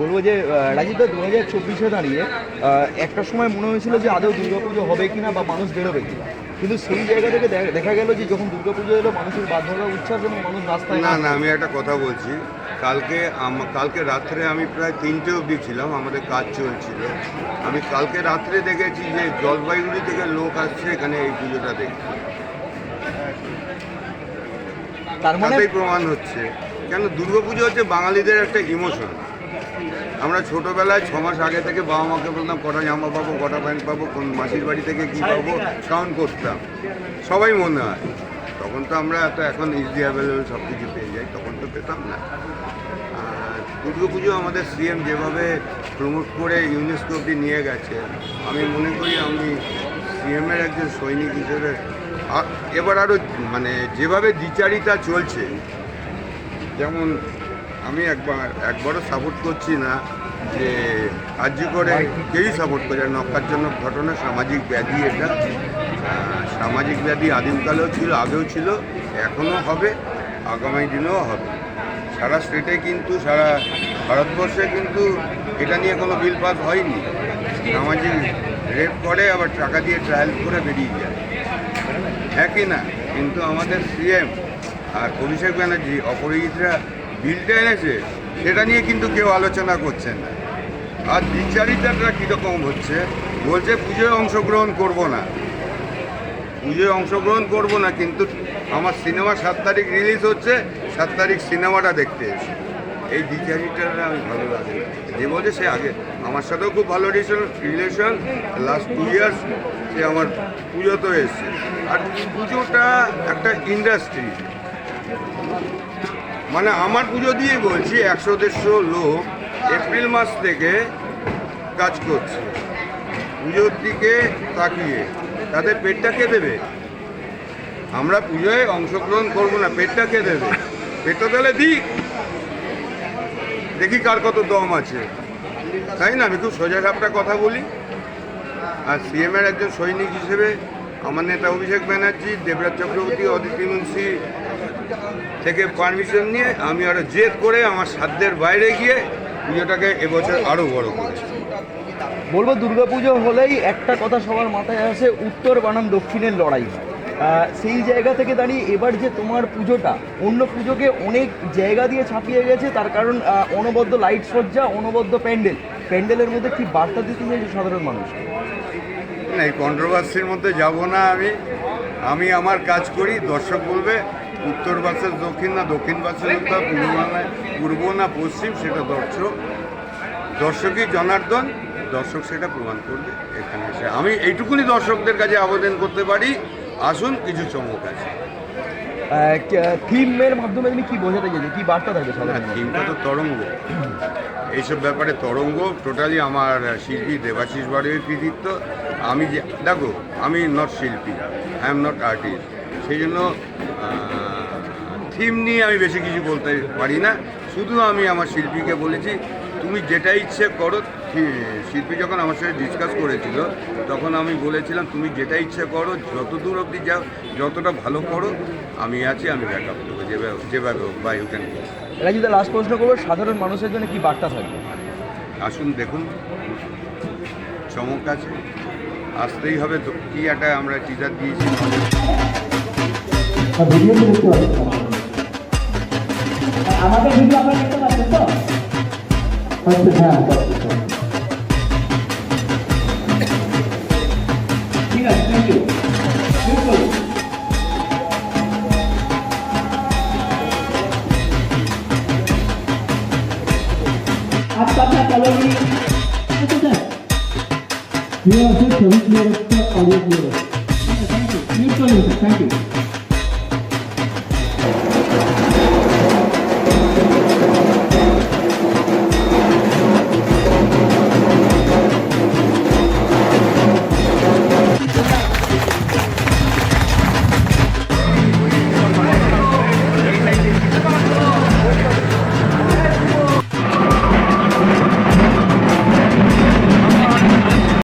বলব যে রাজীব দা হাজার চব্বিশে দাঁড়িয়ে একটা সময় মনে হয়েছিল যে আদৌ দুর্গাপুজো হবে কিনা বা মানুষ বেরোবে কিনা। কিন্তু সেই জায়গা থেকে দেখা গেল যে যখন দুর্গাপুজো এলো মানুষের ভাঙা উচ্ছ্বাস এবং মানুষ রাস্তায় না না আমি একটা কথা বলছি। কালকে কালকে রাত্রে আমি প্রায় তিনটে অবধি ছিলাম আমাদের কাজ চলছিল। আমি কালকে রাত্রে দেখেছি যে জলপাইগুড়ি থেকে লোক আসছে এখানে এই পুজোটা দেখতে। তার মানে প্রমাণ হচ্ছে। কেন দুর্গাপুজো হচ্ছে বাঙালিদের একটা ইমোশন। আমরা ছোটোবেলায় ছ মাস আগে থেকে বাবা মাকে বলতাম, কটা জামা পাবো, কটা প্যান্ট পাবো, কোন মাসির বাড়ি থেকে কী পাবো? কাউন্ট করতাম। সবাই মনে হয়। তখন তো আমরা এত এখন ইজি অ্যাভেলেবেল সব কিছু পেয়ে যাই, তখন তো পেতাম না। দুর্গা পুজো আমাদের সিএম যেভাবে প্রমোট করে ইউনেস্কো অব্দি নিয়ে গেছে, আমি মনে করি আমি সিএমের একজন সৈনিক হিসেবে এবার আরও মানে যেভাবে দ্বিচারিতা চলছে, যেমন আমি একবার, একবারও সাপোর্ট করছি না যে কার্য করে কেউই সাপোর্ট করে না। নক্কারজনক ঘটনা, সামাজিক ব্যাধি এটা। সামাজিক ব্যাধি আদিমকালেও ছিল, আগেও ছিল, এখনও হবে, আগামী দিনেও হবে। সারা স্টেটে কিন্তু, সারা ভারতবর্ষে কিন্তু এটা নিয়ে কোনো বিল পাস হয়নি। সামাজিক রেপ করে, আবার টাকা দিয়ে ট্রায়াল করে বেরিয়ে যায়। একই না, কিন্তু আমাদের সিএম আর অভিষেক ব্যানার্জি অপরাজিতরা বিলটা এনেছে, সেটা নিয়ে কিন্তু কেউ আলোচনা করছে না। আর বিচারিতাটা কীরকম হচ্ছে, বলছে পুজোয় অংশগ্রহণ করব না। পুজোয় অংশগ্রহণ করব না, কিন্তু আমার সিনেমা সাত তারিখ রিলিজ হচ্ছে, সাত তারিখ সিনেমাটা দেখতে এসে। এই দ্বিচারিটা আমি ভালো লাগে যে বলছে সে আগে, আমার সাথেও খুব ভালো relation relation last two years সে আমার পুজোতে এসছে। আর পুজোটা একটা ইন্ডাস্ট্রি মানে আমার পুজো দিয়ে বলছি, একশো দেড়শো লোক এপ্রিল মাস থেকে কাজ করছে। পুজোর দিকে তাকিয়ে। তাদের পেটটা কে দেবে? আমরা পুজোয় অংশগ্রহণ করব না, পেটটা কে দেবে? পেটটা তাহলে দিক। দেখি কার কত দম আছে। তাই না? আমি খুব সোজা সাপটা কথা বলি। আর সিএমের একজন সৈনিক হিসেবে আমার নেতা অভিষেক ব্যানার্জি, দেবরাজ চক্রবর্তী, অদিতি মুন্সি থেকে পারমিশন নিয়ে আমি আরও জেদ করে আমার সাধ্যের বাইরে গিয়ে পুজোটাকে এবছর আরও বড় করেছি। বলব, দুর্গাপুজো হলেই একটা কথা সবার মাথায় আসে, উত্তর বানাম, দক্ষিণের লড়াই। সেই জায়গা থেকে দাঁড়িয়ে এবার যে তোমার পুজোটা, অন্য পুজোকে অনেক জায়গা দিয়ে ছাপিয়ে গেছে, তার কারণ অনবদ্য লাইট সজ্জা, অনবদ্য প্যান্ডেল। প্যান্ডেলের মধ্যে কি বার্তা দিতে চাইছে সাধারণ মানুষ? না এই কন্ট্রোভার্সির মধ্যে যাব না আমি। আমি আমার কাজ করি, দর্শক বলবে, উত্তর বাসের দক্ষিণ না, দক্ষিণ বাসের উত্তর, পূর্ব পূর্ব না, পশ্চিম, সেটা দর্শক। দর্শকই জনার্দন, দর্শক সেটা প্রমাণ করবে এখানে এসে। আমি এইটুকুনি দর্শকদের কাছে আবেদন করতে পারি। আসুন, কিছু চমক আছে। থিমের মাধ্যমে তুমি কি বোঝাতে চাইছো কি বার্তা থাকবে থিমটা তো তরঙ্গ। এইসব ব্যাপারে তরঙ্গ টোটালি আমার শিল্পী দেবাশিস বাড়ির কৃতিত্ব। আমি যে দেখো আমি নট শিল্পী আই এম নট আর্টিস্ট সেই জন্য থিম নিয়ে আমি বেশি কিছু বলতে পারি না। শুধু আমি আমার শিল্পীকে বলেছি তুমি যেটা ইচ্ছে করো শিল্পী যখন আমার সাথে ডিসকাস করেছিল তখন আমি বলেছিলাম তুমি যেটা ইচ্ছে করো যত দূর অবধি যাও যতটা ভালো করো আমি আছি আমি ব্যাক আপ দেবো যেভাবে যেভাবে হোক বা ইউ ক্যান রাজীব লাস্ট প্রশ্ন করব সাধারণ মানুষের জন্য কি বার্তা থাকবে? আসুন দেখুন চমক আছে আসতেই হবে তো কি একটা আমরা টিজার দিয়েছি। আমাদের ভিডিও আপনারা দেখতে পাচ্ছেন তো? ঠিক আছে থ্যাংক ইউ বিলকুল आपका अपना कॉलोनी ठीक है ये आपसे सर्विस ले रखते हैं ऑडियो